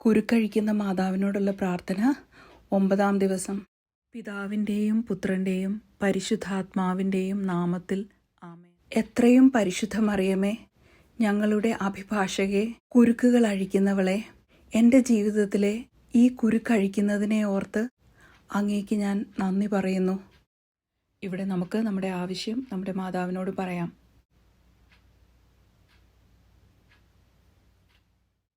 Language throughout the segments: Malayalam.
കുരുക്കഴിക്കുന്ന മാതാവിനോടുള്ള പ്രാർത്ഥന ഒമ്പതാം ദിവസം. പിതാവിന്റെയും പുത്രന്റെയും പരിശുദ്ധാത്മാവിന്റെയും നാമത്തിൽ ആമേ എത്രയും പരിശുദ്ധമറിയമേ ഞങ്ങളുടെ അഭിഭാഷകെ കുരുക്കുകൾ അഴിക്കുന്നവളെ എന്റെ ജീവിതത്തിലെ ഈ കുരുക്കഴിക്കുന്നതിനെ ഓർത്ത് അങ്ങേക്ക് ഞാൻ നന്ദി പറയുന്നു. ഇവിടെ നമുക്ക് നമ്മുടെ ആവശ്യം നമ്മുടെ മാതാവിനോട് പറയാം.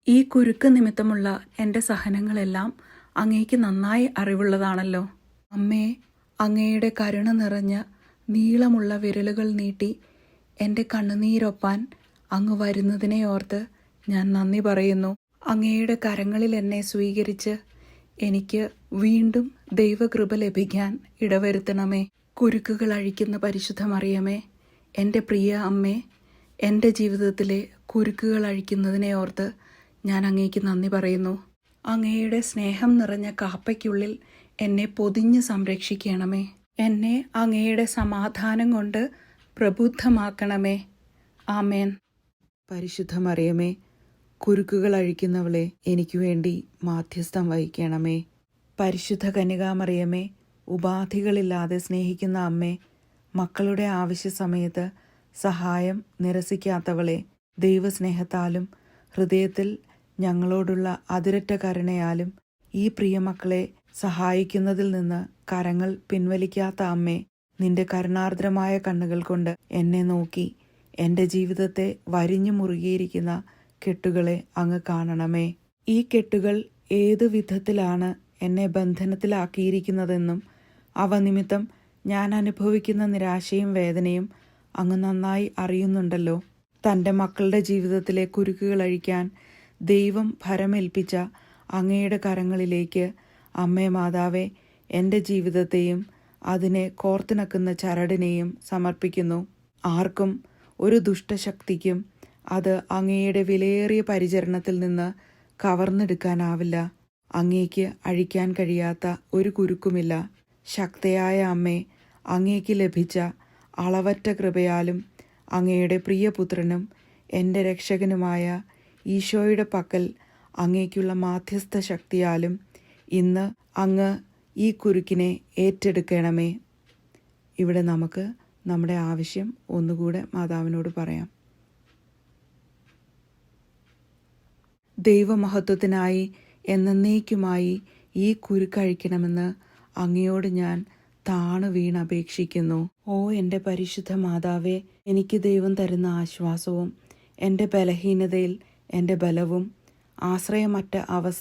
ഈ കുരുക്ക് നിമിത്തമുള്ള എന്റെ സഹനങ്ങളെല്ലാം അങ്ങേക്ക് നന്നായി അറിവുള്ളതാണല്ലോ. അമ്മേ അങ്ങയുടെ കരുണ നിറഞ്ഞ നീളമുള്ള വിരലുകൾ നീട്ടി എന്റെ കണ്ണുനീരൊപ്പാൻ അങ്ങ് വരുന്നതിനെ ഓർത്ത് ഞാൻ നന്ദി പറയുന്നു. അങ്ങയുടെ കരങ്ങളിൽ എന്നെ സ്വീകരിച്ച് എനിക്ക് വീണ്ടും ദൈവകൃപ ലഭിക്കാൻ ഇടവരുത്തണമേ. കുരുക്കുകൾ അഴിക്കുന്ന പരിശുദ്ധമറിയമേ എന്റെ പ്രിയ അമ്മേ എന്റെ ജീവിതത്തിലെ കുരുക്കുകൾ അഴിക്കുന്നതിനെ ഓർത്ത് ഞാൻ അങ്ങേക്ക് നന്ദി പറയുന്നു. അങ്ങയുടെ സ്നേഹം നിറഞ്ഞ കാപ്പയ്ക്കുള്ളിൽ എന്നെ പൊതിഞ്ഞ് സംരക്ഷിക്കണമേ. എന്നെ അങ്ങയുടെ സമാധാനം കൊണ്ട് പ്രബുദ്ധമാക്കണമേ. ആമേൻ. പരിശുദ്ധമറിയമേ കുരുക്കുകൾ അഴിക്കുന്നവളെ എനിക്ക് വേണ്ടി മാധ്യസ്ഥം വഹിക്കണമേ. പരിശുദ്ധ കന്യകാമറിയമേ ഉപാധികളില്ലാതെ സ്നേഹിക്കുന്ന അമ്മേ മക്കളുടെ ആവശ്യ സമയത്ത് സഹായം നിരസിക്കാത്തവളെ ദൈവസ്നേഹത്താലും ഹൃദയത്തിൽ ഞങ്ങളോടുള്ള അതിരറ്റ കരുണയാലും ഈ പ്രിയമക്കളെ സഹായിക്കുന്നതിൽ നിന്ന് കരങ്ങൾ പിൻവലിക്കാത്ത അമ്മേ നിന്റെ കരുണാർദ്രമായ കണ്ണുകൾ കൊണ്ട് എന്നെ നോക്കി എന്റെ ജീവിതത്തെ വരിഞ്ഞു മുറുകിയിരിക്കുന്ന കെട്ടുകളെ അങ്ങ് കാണണമേ. ഈ കെട്ടുകൾ ഏതു വിധത്തിലാണ് എന്നെ ബന്ധനത്തിലാക്കിയിരിക്കുന്നതെന്നും അവ നിമിത്തം ഞാൻ അനുഭവിക്കുന്ന നിരാശയും വേദനയും അങ്ങ് നന്നായി അറിയുന്നുണ്ടല്ലോ. തന്റെ മക്കളുടെ ജീവിതത്തിലെ കുരുക്കുകൾ അഴിക്കാൻ ദൈവം ഭരമേൽപ്പിച്ച അങ്ങയുടെ കരങ്ങളിലേക്ക് അമ്മേ മാതാവേ എന്റെ ജീവിതത്തെയും അതിനെ കോർത്തിണക്കുന്ന ചരടിനെയും സമർപ്പിക്കുന്നു. ആർക്കും ഒരു ദുഷ്ടശക്തിക്കും അത് അങ്ങയുടെ വിലയേറിയ പരിചരണത്തിൽ നിന്ന് കവർന്നെടുക്കാനാവില്ല. അങ്ങേക്ക് അഴിക്കാൻ കഴിയാത്ത ഒരു കുരുക്കുമില്ല. ശക്തയായ അമ്മേ അങ്ങേക്ക് ലഭിച്ച അളവറ്റ കൃപയാലും അങ്ങയുടെ പ്രിയപുത്രനും എന്റെ രക്ഷകനുമായ ഈശോയുടെ പക്കൽ അങ്ങേക്കുള്ള മാധ്യസ്ഥ ശക്തിയാലും ഇന്ന് അങ്ങ് ഈ കുരുക്കിനെ ഏറ്റെടുക്കണമേ. ഇവിടെ നമുക്ക് നമ്മുടെ ആവശ്യം ഒന്നുകൂടെ മാതാവിനോട് പറയാം. ദൈവമഹത്വത്തിനായി എന്നേക്കുമായി ഈ കുരുക്കഴിക്കണമെന്ന് അങ്ങയോട് ഞാൻ താണു വീണപേക്ഷിക്കുന്നു ഓ എന്റെ പരിശുദ്ധ മാതാവേ എനിക്ക് ദൈവം തരുന്ന ആശ്വാസവും എന്റെ ബലഹീനതയിൽ എന്റെ ബലവും ആശ്രയമറ്റ അവസ്ഥ